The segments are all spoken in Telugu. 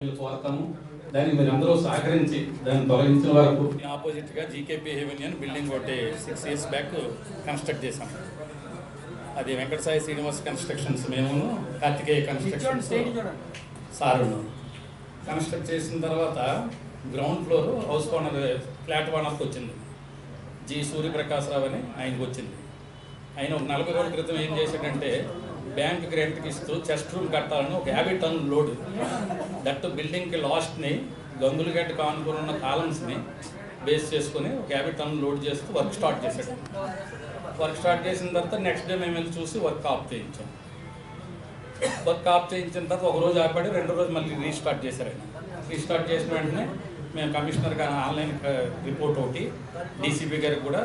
కోరతాము దానికి మీరు అందరూ సహకరించి దాన్ని తొలగించిన వరకు. ఆపోజిట్గా జీకేపీ హెవెన్ అని బిల్డింగ్ ఒకటి సిక్స్ ఇయర్స్ బ్యాక్ కన్స్ట్రక్ట్ చేశాం. అది వెంకట సాయి శ్రీనివాస్ కన్స్ట్రక్షన్స్ మేము కార్తికేయ కన్స్ట్రక్షన్స్ సార్ కన్స్ట్రక్ట్ చేసిన తర్వాత ground floor house owner flat ఓనర్కి వచ్చింది. జి సూర్యప్రకాశ్రావు అని ఆయనకు వచ్చింది. ఆయన ఒక నలభై రోజుల క్రితం ఏం చేశాడంటే బ్యాంక్ రెంట్కి ఇస్తూ చెస్ట్ రూమ్ కట్టాలని ఒక యాభై టన్ లోడ్ దట్ బిల్డింగ్కి లాస్ట్ని గంగులగడ్డ కానుకొని ఉన్న కాలమ్స్ని బేస్ చేసుకొని ఒక యాభై టన్ లోడ్ చేస్తూ వర్క్ స్టార్ట్ చేశాడు. వర్క్ స్టార్ట్ చేసిన తర్వాత నెక్స్ట్ డే మేము వెళ్ళి చూసి వర్క్ ఆఫ్ చేయించాం. వర్క్ ఆఫ్ చేయించిన తర్వాత ఒక రోజు ఆపడి రెండో రోజు మళ్ళీ రీస్టార్ట్ చేశారు ఆయన. రీస్టార్ట్ చేసిన వెంటనే మేము కమిషనర్ గారు ఆన్లైన్ రిపోర్ట్ ఒకటి డీసీపీ గారికి కూడా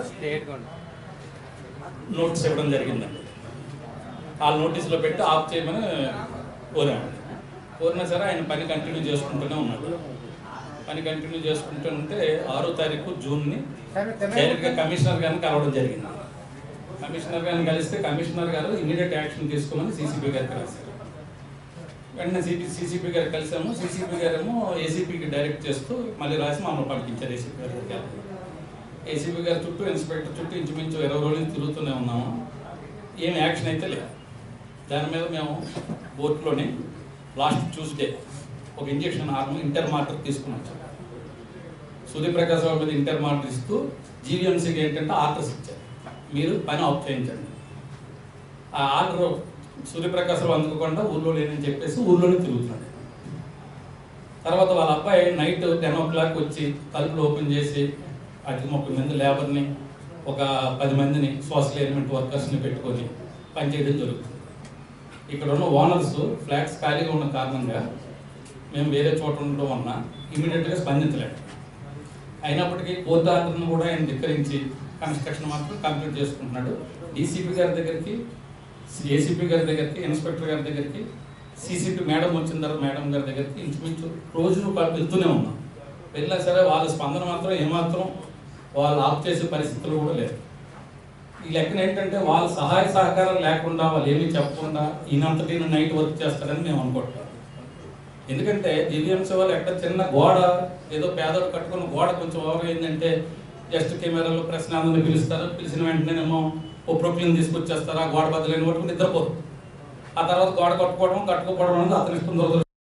నోటీస్ ఇవ్వడం జరిగిందండి. ఆ నోటీసులో పెట్టి ఆఫ్ చేయమని కోరాము కోరినా సరే ఆయన పని కంటిన్యూ చేసుకుంటూనే ఉన్నాడు. పని కంటిన్యూ చేసుకుంటుంటే ఆరో తారీఖు జూన్ని డైరెక్ట్గా కమిషనర్ గారిని కలవడం జరిగింది. కమిషనర్ గారిని కలిస్తే కమిషనర్ గారు ఇమీడియట్ యాక్షన్ తీసుకోమని సీసీపీ గారికి రాశారు. వెంటనే సిపి సిసిపి గారు కలిసాము. సిసిపి గారేమో ఏసీపీకి డైరెక్ట్ చేస్తూ మళ్ళీ రాసి మమ్మల్ని పంపించారు ఏసీపీ గారి దగ్గరికి. ఏసీపీ గారి చుట్టూ ఇన్స్పెక్టర్ చుట్టూ ఇంచుమించు ఇరవై రోజులు తిరుగుతూనే ఉన్నాము. ఏం యాక్షన్ అయితే లేదు. దాని మీద మేము కోర్టులోని లాస్ట్ ట్యూస్డే ఒక ఇంజెక్షన్ హార్మోన్ ఇంటర్ మార్టర్ తీసుకుని వచ్చాం. సూర్యప్రకాశ్ రావు మీద ఇంటర్ మార్టర్ ఇస్తూ జీవీఎంసీకి ఏంటంటే ఆర్డర్స్ ఇచ్చారు. మీరు పని ఆఫ్ చేయించండి. ఆ ఆర్డర్ సూర్యప్రకాశం అందుకోకుండా ఊర్లో లేనని చెప్పేసి ఊర్లోనే తిరుగుతున్నాడు. తర్వాత వాళ్ళ అబ్బాయి నైట్ టెన్ ఓ క్లాక్ వచ్చి తలుపులు ఓపెన్ చేసి అటు ముప్పై మంది లేబర్ని ఒక పది మందిని సోషల్ ఎలిమెంట్ వర్కర్స్ని పెట్టుకొని పనిచేయడం జరుగుతుంది. ఇక్కడ ఉన్న ఓనర్స్ ఫ్లాట్స్ ఖాళీగా ఉన్న కారణంగా మేము వేరే చోట ఉండడం వలన ఇమీడియట్గా స్పందించలేము అయినప్పటికీ కోర్టు ఆర్డర్ను కూడా ఆయన ధిక్కరించి కన్స్ట్రక్షన్ మాత్రం కంప్లీట్ చేసుకుంటున్నాడు. డీసీపీ గారి దగ్గరికి ఏసీపీ గారి దగ్గరికి ఇన్స్పెక్టర్ గారి దగ్గరికి సీసీపీ మేడం వచ్చిన తర్వాత మేడం గారి దగ్గరికి ఇంచుమించు రోజు వెళ్తూనే ఉన్నాం. వెళ్ళినా సరే వాళ్ళ స్పందన మాత్రం ఏమాత్రం వాళ్ళు ఆఫ్ చేసే పరిస్థితులు కూడా లేదు ఈ లెక్కన ఏంటంటే వాళ్ళ సహాయ సహకారం లేకుండా వాళ్ళు ఏమీ చెప్పకుండా ఈయనంతటి నైట్ వర్క్ చేస్తారని మేము అనుకుంటాం ఎందుకంటే దివ్యాంశ వాళ్ళు ఎక్కడ చిన్న గోడ ఏదో పేదలు కట్టుకున్న గోడ కొంచెం ఓవర్ ఏంటంటే జస్ట్ కెమెరాలో ప్రశ్నాలను పిలుస్తారు. పిలిచిన వెంటనేనేమో ఓ ప్రొక్లిన్ తీసుకొచ్చేస్తారు? ఆ గోడ బద్దలని పట్టుకుని నిద్రపోరు ఆ తర్వాత గోడ కట్టుకోవడం కట్టుకోవడం అనేది అతని ఇష్టం దొరకదు.